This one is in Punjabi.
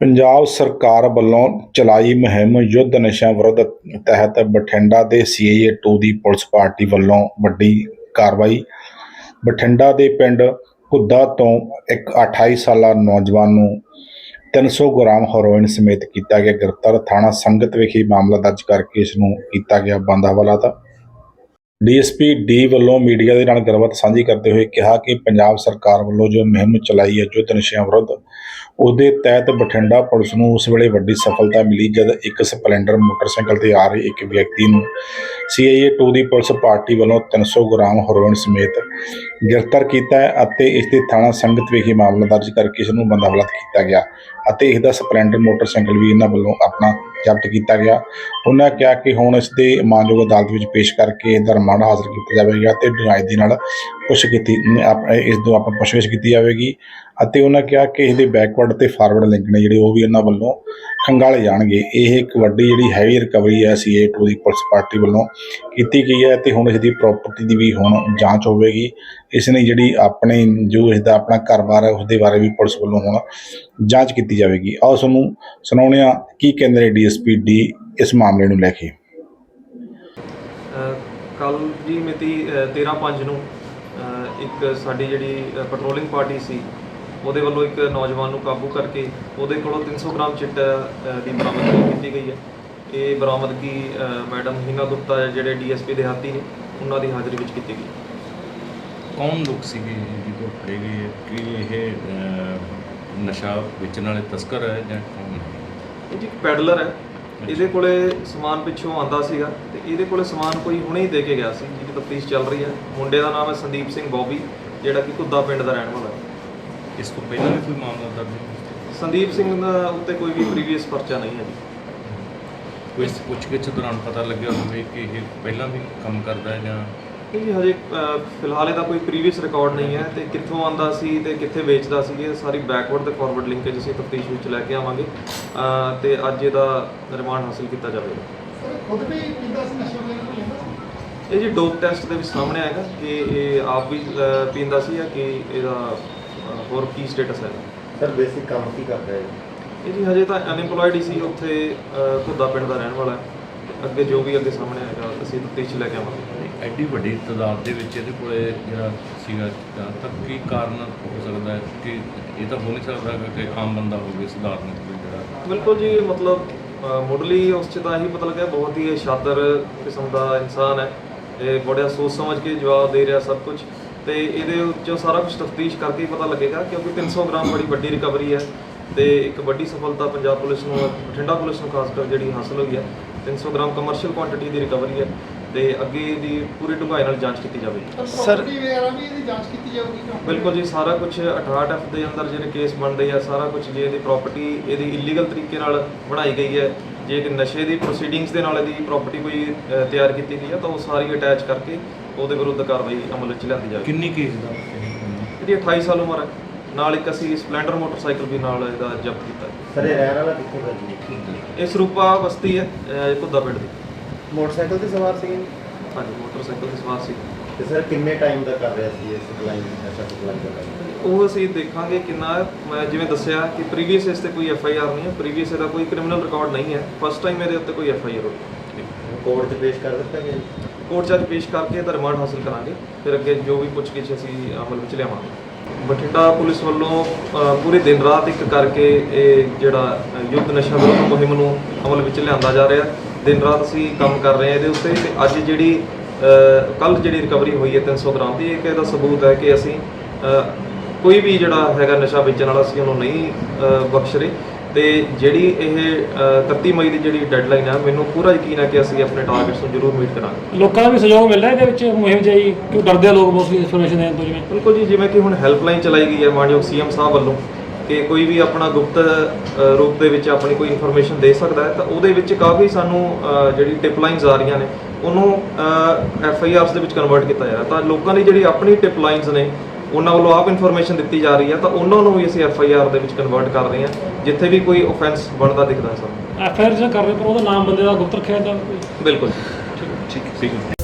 ਪੰਜਾਬ ਸਰਕਾਰ ਵੱਲੋਂ ਚਲਾਈ ਮੁਹਿੰਮ ਯੁੱਧ ਨਸ਼ਿਆਂ ਵਿਰੁੱਧ ਤਹਿਤ ਬਠਿੰਡਾ ਦੇ ਸੀਏਏ 2 ਦੀ ਪੁਲਿਸ ਪਾਰਟੀ ਵੱਲੋਂ ਵੱਡੀ ਕਾਰਵਾਈ। ਬਠਿੰਡਾ ਦੇ ਪਿੰਡ ਘੁੱਦਾ ਤੋਂ ਇੱਕ 28 ਸਾਲਾ ਨੌਜਵਾਨ ਨੂੰ 300 ਗ੍ਰਾਮ ਹੈਰੋਇਨ ਸਮੇਤ ਕੀਤਾ ਗਿਆ ਗ੍ਰਿਫਤਾਰ। ਥਾਣਾ ਸੰਗਤ ਵਿਖੇ ਮਾਮਲਾ ਦਰਜ ਕਰਕੇ ਇਸ ਨੂੰ ਕੀਤਾ ਗਿਆ ਬੰਦ ਹਵਾਲਾ ਦਾ ਡੀਐਸਪੀ ਡੀ ਵੱਲੋਂ ਮੀਡੀਆ ਦੇ ਨਾਲ ਗੱਲਬਾਤ ਸਾਂਝੀ ਕਰਦੇ ਹੋਏ ਕਿਹਾ ਕਿ ਪੰਜਾਬ ਸਰਕਾਰ ਵੱਲੋਂ ਜੋ ਮੁਹਿੰਮ ਚਲਾਈ ਹੈ ਯੁੱਧ ਨਸ਼ਿਆਂ ਵਿਰੁੱਧ, ਉਹਦੇ ਤਹਿਤ ਬਠਿੰਡਾ ਪੁਲਿਸ ਨੂੰ ਉਸ ਵੇਲੇ ਵੱਡੀ ਸਫਲਤਾ ਮਿਲੀ ਜਦ ਇੱਕ ਸਪਲੈਂਡਰ ਮੋਟਰਸਾਈਕਲ ਤੇ ਆ ਰਹੇ ਇੱਕ ਵਿਅਕਤੀ ਨੂੰ ਸੀਆਈਏ 2 ਦੀ ਪੁਲਿਸ ਪਾਰਟੀ ਵੱਲੋਂ 300 ਗ੍ਰਾਮ ਹੈਰੋਇਨ ਸਮੇਤ ਗ੍ਰਿਫਤਾਰ ਕੀਤਾ ਹੈ ਅਤੇ ਇਸ ਦੇ ਥਾਣਾ ਸੰਗਤ ਵਿਖੇ ਮਾਮਲਾ ਦਰਜ ਕਰਕੇ ਇਸ ਨੂੰ ਬੰਦਾਵਲਤ ਕੀਤਾ ਗਿਆ ਅਤੇ ਇਸ ਦਾ ਸਪਲੈਂਡਰ ਮੋਟਰਸਾਈਕਲ ਵੀ ਇਹਨਾਂ ਵੱਲੋਂ ਆਪਣਾ ਜ਼ਬਤ ਕੀਤਾ ਗਿਆ। ਉਹਨਾਂ ਕਿਹਾ ਕਿ ਹੁਣ ਇਸ ਦੇ ਮਾਨਯੋਗ ਅਦਾਲਤ ਵਿੱਚ ਪੇਸ਼ ਕਰਕੇ ਇਹਦਾ ਰਿਮਾਂਡ ਹਾਸਲ ਕੀਤਾ ਜਾਵੇਗਾ ਤੇ ਡਰਾਈ ਦੇ ਨਾਲ ਪੁੱਛ ਕੀਤੀ ਇਸ ਤੋਂ ਆਪਾਂ ਪੁੱਛਗਿੱਛ ਕੀਤੀ ਜਾਵੇਗੀ ਅਤੇ ਉਹਨਾਂ ਕਿਹਾ ਕਿ ਇਹਦੇ ਬੈਕਵਰਡ ਤੇ ਫਾਰਵਰਡ ਲਿੰਕ ਨੇ ਜਿਹੜੇ ਉਹ ਵੀ ਇਹਨਾਂ ਵੱਲੋਂ ਖੰਗਾਲੇ ਜਾਣਗੇ। ਇਹ ਇੱਕ ਵੱਡੀ ਜਿਹੜੀ ਹੈਵੀ ਰਿਕਵਰੀ ਹੈ ਸੀਏ 2 ਦੀ ਪੁਲਿਸ ਪਾਰਟੀ ਵੱਲੋਂ ਕੀਤੀ ਗਈ ਹੈ ਤੇ ਹੁਣ ਇਸ ਦੀ ਪ੍ਰਾਪਰਟੀ ਦੀ ਵੀ ਹੁਣ ਜਾਂਚ ਹੋਵੇਗੀ। ਇਸ ਨੇ ਜਿਹੜੀ ਆਪਣੇ ਜੋ ਇਸ ਦਾ ਆਪਣਾ ਘਰ-ਬਾਰ ਹੈ ਉਸ ਦੇ ਬਾਰੇ ਵੀ ਪੁਲਿਸ ਵੱਲੋਂ ਹੁਣ ਜਾਂਚ ਕੀਤੀ ਜਾਵੇਗੀ। ਆਓ ਤੁਹਾਨੂੰ ਸੁਣਾਉਂਦੇ ਹਾਂ ਕੀ ਕਹਿੰਦੇ ਨੇ ਡੀਐਸਪੀ ਡੀ ਇਸ ਮਾਮਲੇ ਨੂੰ ਲੈ ਕੇ। ਕੱਲ ਜੀ ਮਿਤੀ 13/5 ਨੂੰ ਇੱਕ ਸਾਡੀ ਜਿਹੜੀ ਪੈਟਰੋਲਿੰਗ ਪਾਰਟੀ ਸੀ ਉਹਦੇ ਵੱਲੋਂ ਇੱਕ ਨੌਜਵਾਨ ਨੂੰ ਕਾਬੂ ਕਰਕੇ ਉਹਦੇ ਕੋਲੋਂ 300 ਗ੍ਰਾਮ ਚਿੱਟਾ ਦੀ ਬਰਾਮਦਗੀ ਕੀਤੀ ਗਈ ਹੈ ਇਹ ਬਰਾਮਦਗੀ ਮੈਡਮ ਹੀਨਾ ਗੁਪਤਾ ਜਿਹੜੇ ਡੀਐਸਪੀ ਦੇ ਹਾਤੀ ਨੇ ਉਹਨਾਂ ਦੀ ਹਾਜ਼ਰੀ ਵਿੱਚ ਕੀਤੀ ਗਈ ਕੌਣ ਲੋਕ ਸੀਗੇ ਜਿਹਦੇ ਫੜੇ ਗਏ? ਕਿ ਇਹ ਨਸ਼ਾ ਵੇਚਣ ਵਾਲੇ ਤਸਕਰ ਹੈ ਜਾਂ ਕੌਣ ਹੈ? ਇਹ ਜੀ ਪੈਡਲਰ ਹੈ ਇਹਦੇ ਕੋਲੇ ਸਮਾਨ ਪਿੱਛੋਂ ਆਂਦਾ ਸੀਗਾ ਤੇ ਇਹਦੇ ਕੋਲੇ ਸਮਾਨ ਕੋਈ ਹੁਣੇ ਹੀ ਦੇ ਕੇ ਗਿਆ ਸੀ ਜਿਹਦੀ ਤਫਤੀਸ਼ ਚੱਲ ਰਹੀ ਹੈ। ਮੁੰਡੇ ਦਾ ਨਾਮ ਹੈ ਸੰਦੀਪ ਸਿੰਘ ਬੌਬੀ ਜਿਹੜਾ ਕਿ ਕੁੱਦਾ ਪਿੰਡ ਦਾ ਰਹਿਣ ਵਾਲਾ ਹੈ। ਇਸ ਤੋਂ ਪਹਿਲਾਂ ਵੀ ਕੋਈ ਮਾਮਲਾ ਦਰਜ ਹੈ? ਸੰਦੀਪ ਸਿੰਘ ਦਾ ਉੱਤੇ ਕੋਈ ਵੀ ਪ੍ਰੀਵੀਅਸ ਪਰਚਾ ਨਹੀਂ ਹੈ ਜੀ। ਕੋਈ ਇਸ ਪੁੱਛਗਿੱਛ ਦੌਰਾਨ ਪਤਾ ਲੱਗਿਆ ਹੋਵੇ ਕਿ ਇਹ ਪਹਿਲਾਂ ਵੀ ਕੰਮ ਕਰਦਾ ਹੈ ਜਾਂ ਨਹੀਂ ਜੀ ਹਜੇ ਅਹ, ਫਿਲਹਾਲ ਇਹਦਾ ਕੋਈ ਪ੍ਰੀਵੀਅਸ ਰਿਕਾਰਡ ਨਹੀਂ ਹੈ ਤੇ ਕਿੱਥੋਂ ਆਂਦਾ ਸੀ ਤੇ ਕਿੱਥੇ ਵੇਚਦਾ ਸੀ ਇਹ ਸਾਰੀ ਬੈਕਵਰਡ ਤੇ ਫਾਰਵਰਡ ਲਿੰਕੇਜ ਅਸੀਂ ਤਫਤੀਸ਼ ਵਿੱਚ ਲੈ ਕੇ ਆਵਾਂਗੇ। ਅਹ, ਤੇ ਅੱਜ ਇਹਦਾ ਰਿਮਾਂਡ ਹਾਸਲ ਕੀਤਾ ਜਾਵੇਗਾ। ਖੁਦ ਵੀ ਪੀਂਦਾ ਸੀ ਨਸ਼ੇ ਵਗੈਰਾ ਕੋਈ ਲੈਂਦਾ ਸੀ? ਇਹ ਜੀ ਡੋਪ ਟੈਸਟ ਦੇ ਵਿੱਚ ਸਾਹਮਣੇ ਆਏਗਾ ਕਿ ਇਹ ਆਪ ਵੀ ਅਹ, ਪੀਂਦਾ ਸੀ ਜਾਂ ਕਿ ਇਹਦਾ ਅਹ, ਹੋਰ ਕੀ ਸਟੇਟਸ ਹੈ ਸਰ ਬੇਸਿਕ ਕੰਮ ਕੀ ਕਰਦਾ ਹੈ? ਇਹ ਜੀ ਹਜੇ ਤਾਂ ਅਨਇੰਪਲੋਇਡ ਹੀ ਸੀ ਉੱਥੇ ਅਹ, ਘੁੱਦਾ ਪਿੰਡ ਦਾ ਰਹਿਣ ਵਾਲਾ ਹੈ। ਤੇ ਅੱਗੇ ਜੋ ਵੀ ਅੱਗੇ ਸਾਹਮਣੇ ਆਏਗਾ ਅਸੀਂ ਤਫਤੀਸ਼ ਲੈ ਕੇ ਆਵਾਂਗੇ। ਐਡੀ ਵੱਡੀ ਤਾਦਾਦ ਦੇ ਵਿੱਚ ਇਹਦੇ ਕੋਲੇ ਜਿਹੜਾ ਸੀਗਾ, ਤਾਂ ਕੀ ਕਾਰਨ ਹੋ ਸਕਦਾ ਹੈ? ਕਿ ਇਹ ਤਾਂ ਹੋ ਨਹੀਂ ਸਕਦਾ ਕਿ ਆਮ ਬੰਦਾ ਹੋਵੇ ਸਧਾਰਨ ਕੋਈ ਜਿਹੜਾ ਬਿਲਕੁਲ ਜੀ, ਮਤਲਬ ਮੁੱਢਲੀ ਉਸ 'ਚ ਤਾਂ ਇਹੀ ਪਤਾ ਲੱਗਿਆ ਬਹੁਤ ਹੀ ਇਹ ਕਿਸਮ ਦਾ ਇਨਸਾਨ ਹੈ। ਇਹ ਬੜਾ ਸੋਚ ਸਮਝ ਕੇ ਜਵਾਬ ਦੇ ਰਿਹਾ ਸਭ ਕੁਝ ਤੇ ਇਹਦੇ ਉੱਚੋਂ ਸਾਰਾ ਕੁਝ ਤਫਤੀਸ਼ ਕਰਕੇ ਹੀ ਪਤਾ ਲੱਗੇਗਾ, ਕਿਉਂਕਿ 300 ਗ੍ਰਾਮ ਬੜੀ ਵੱਡੀ ਰਿਕਵਰੀ ਹੈ ਤੇ ਇੱਕ ਵੱਡੀ ਸਫਲਤਾ ਪੰਜਾਬ ਪੁਲਿਸ ਨੂੰ, ਬਠਿੰਡਾ ਪੁਲਿਸ ਨੂੰ ਖਾਸ ਕਰ ਜਿਹੜੀ ਹਾਸਲ ਹੋਈ ਹੈ 300 ਗ੍ਰਾਮ ਕਮਰਸ਼ੀਅਲ ਕੁਆਂਟੀਟੀ ਦੀ ਰਿਕਵਰੀ ਹੈ। ਤੇ ਅੱਗੇ ਦੀ ਪੂਰੀ ਡੂੰਘਾਈ ਨਾਲ ਜਾਂਚ ਕੀਤੀ ਜਾਵੇਗੀ ਸਰ ਵਗੈਰਾ ਵੀ ਇਹਦੀ ਜਾਂਚ ਕੀਤੀ ਜਾਊਗੀ ਕਿਉਂ ਬਿਲਕੁਲ ਜੀ ਸਾਰਾ ਕੁਝ 68 ਐਫ ਦੇ ਅੰਦਰ ਜਿਹੜੇ ਕੇਸ ਬਣਦੇ ਆ ਸਾਰਾ ਕੁਝ ਜੇ ਇਹਦੀ ਪ੍ਰਾਪਰਟੀ ਇਹਦੀ ਇਲੀਗਲ ਤਰੀਕੇ ਨਾਲ ਬਣਾਈ ਗਈ ਹੈ ਜੇ ਕਿ ਨਸ਼ੇ ਦੀ ਪ੍ਰੋਸੀਡਿੰਗਸ ਦੇ ਨਾਲ ਇਹਦੀ ਪ੍ਰਾਪਰਟੀ ਕੋਈ ਅ, ਤਿਆਰ ਕੀਤੀ ਗਈ ਹੈ ਤਾਂ ਉਹ ਸਾਰੀ ਅਟੈਚ ਕਰਕੇ ਉਹਦੇ ਵਿਰੁੱਧ ਕਾਰਵਾਈ ਅਮਲ ਵਿੱਚ ਲਿਆਂਦੀ ਜਾਵੇਗੀ। ਕਿੰਨੀ ਕੇਸ ਦਾ ਇਹਦੀ 28 ਸਾਲ ਉਮਰ ਹੈ। ਨਾਲ ਇੱਕ ਅਸੀਂ ਸਪਲੈਂਡਰ ਮੋਟਰਸਾਈਕਲ ਵੀ ਨਾਲ ਇਹਦਾ ਜ਼ਬਤ ਕੀਤਾ। ਹੈ। ਸਰ ਇਹ ਰਹਿਣ ਵਾਲਾ ਕਿੱਥੋਂ ਦਾ ਜੀ? ਇਹ ਸਰੂਪਾ ਬਸਤੀ ਹੈ ਅ, ਘੁੱਦਾ ਪਿੰਡ ਦੀ। ਮੋਟਰਸਾਈਕਲ ਤੇ ਸਵਾਰ ਸੀਗੇ? ਹਾਂਜੀ ਮੋਟਰਸਾਈਕਲ ਦੀ ਸਵਾਰ ਸੀ ਤੇ ਸਰ ਕਿੰਨੇ ਟਾਈਮ ਦਾ ਕਰ ਰਿਹਾ ਸੀ ਇਹ ਸਪਲਾਈ ਨਸ਼ਾ ਸਪਲਾਈ ਕਰ ਰਿਹਾ ਉਹ ਅਸੀਂ ਦੇਖਾਂਗੇ ਕਿੰਨਾ। ਮੈਂ ਜਿਵੇਂ ਦੱਸਿਆ ਕਿ ਪ੍ਰੀਵੀਅਸ ਇਸ ਤੇ ਕੋਈ ਐਫ ਆਈ ਆਰ ਨਹੀਂ ਹੈ ਪ੍ਰੀਵੀਅਸ ਇਹਦਾ ਕੋਈ ਕ੍ਰਿਮੀਨਲ ਰਿਕਾਰਡ ਨਹੀਂ ਹੈ ਫਸਟ ਟਾਈਮ ਇਹਦੇ ਉੱਤੇ ਕੋਈ ਐਫ ਆਈ ਆਰ ਹੋਈ। ਕੋਰਟ 'ਚ ਪੇਸ਼ ਕਰ ਦਿੱਤਾ ਗਿਆ ਜੀ? ਕੋਰਟ ਅੱਜ ਪੇਸ਼ ਕਰਕੇ ਇਹਦਾ ਰਿਮਾਂਡ ਹਾਸਲ ਕਰਾਂਗੇ ਫਿਰ ਅੱਗੇ ਜੋ ਵੀ ਪੁੱਛਗਿੱਛ ਅਸੀਂ ਅਮਲ ਵਿੱਚ ਲਿਆਵਾਂਗੇ। ਬਠਿੰਡਾ ਪੁਲਿਸ ਵੱਲੋਂ ਅ, ਪੂਰੀ ਦਿਨ ਰਾਤ ਇੱਕ ਕਰਕੇ ਇਹ ਜਿਹੜਾ ਅ, ਯੁੱਧ ਨਸ਼ਾ ਵਿਰੋਧ ਮੁਹਿੰਮ ਨੂੰ ਅਮਲ ਵਿੱਚ ਲਿਆਂਦਾ ਜਾ ਰਿਹਾ। ਦਿਨ ਰਾਤ ਅਸੀਂ ਕੰਮ ਕਰ ਰਹੇ ਹਾਂ ਇਹਦੇ ਉੱਤੇ ਤੇ ਅੱਜ ਜਿਹੜੀ ਕੱਲ ਜਿਹੜੀ ਰਿਕਵਰੀ ਹੋਈ ਹੈ 300 ਗ੍ਰਾਮ ਦੀ ਇੱਕ ਇਹਦਾ ਸਬੂਤ ਹੈ ਕਿ ਅਸੀਂ ਕੋਈ ਵੀ ਜਿਹੜਾ ਹੈਗਾ ਨਸ਼ਾ ਵੇਚਣ ਵਾਲਾ ਅਸੀਂ ਉਹਨੂੰ ਨਹੀਂ ਬਖਸ਼ ਰਹੇ। ਤੇ ਜਿਹੜੀ ਇਹ ਅ, 31 ਮਈ ਦੀ ਜਿਹੜੀ ਡੈਡਲਾਈਨ ਹੈ ਮੈਨੂੰ ਪੂਰਾ ਯਕੀਨ ਹੈ ਕਿ ਅਸੀਂ ਆਪਣੇ ਟਾਰਗੇਟਸ ਨੂੰ ਜ਼ਰੂਰ ਮੀਟ ਕਰਾਂਗੇ। ਲੋਕਾਂ ਦਾ ਵੀ ਸਹਿਯੋਗ ਮਿਲ ਰਿਹਾ ਇਹਦੇ ਵਿੱਚ ਮੁਹਿੰਮ ਜਾਈ ਕਿਉਂ ਡਰਦੇ ਆ ਲੋਕ ਮੋਸਟਲੀ ਇਨਫੋਰਮੇਸ਼ਨ ਦੇਣ ਤੋਂ ਜਿਵੇਂ? ਬਿਲਕੁਲ ਜੀ ਜਿਵੇਂ ਕਿ ਹੁਣ ਹੈਲਪਲਾਈਨ ਚਲਾਈ ਗਈ ਹੈ ਮਾਨਯੋਗ ਸੀਐਮ ਸਾਹਿਬ ਵੱਲੋਂ। ਕਿ ਕੋਈ ਵੀ ਆਪਣਾ ਗੁਪਤ ਰੂਪ ਦੇ ਵਿੱਚ ਆਪਣੀ ਕੋਈ ਇਨਫੋਰਮੇਸ਼ਨ ਦੇ ਸਕਦਾ ਹੈ ਤਾਂ ਉਹਦੇ ਵਿੱਚ ਕਾਫੀ ਸਾਨੂੰ ਜਿਹੜੀ ਟਿਪ ਲਾਈਨਸ ਆ ਰਹੀਆਂ ਨੇ ਉਹਨੂੰ ਐਫ ਆਈ ਆਰਸ ਦੇ ਵਿੱਚ ਕਨਵਰਟ ਕੀਤਾ ਜਾ ਰਿਹਾ। ਤਾਂ ਲੋਕਾਂ ਦੀ ਜਿਹੜੀ ਆਪਣੀ ਟਿਪ ਲਾਈਨਸ ਨੇ ਉਹਨਾਂ ਵੱਲੋਂ ਆਪ ਇਨਫੋਰਮੇਸ਼ਨ ਦਿੱਤੀ ਜਾ ਰਹੀ ਹੈ ਤਾਂ ਉਹਨਾਂ ਨੂੰ ਵੀ ਅਸੀਂ ਐਫ ਆਈ ਆਰ ਦੇ ਵਿੱਚ ਕਨਵਰਟ ਕਰ ਰਹੇ ਹਾਂ ਜਿੱਥੇ ਵੀ ਕੋਈ ਆਫੈਂਸ ਬਣਦਾ ਦਿਖਦਾ ਹੈ ਸਾਨੂੰ। ਐਫ ਆਈ ਆਰ ਜਿਹੜਾ ਕਰ ਰਹੇ ਪਰ ਉਹਦਾ ਨਾਮ ਬੰਦੇ ਦਾ ਗੁਪਤ ਰੱਖਿਆ ਜਾਂਦਾ। ਬਿਲਕੁਲ। ਠੀਕ। ਠੀਕ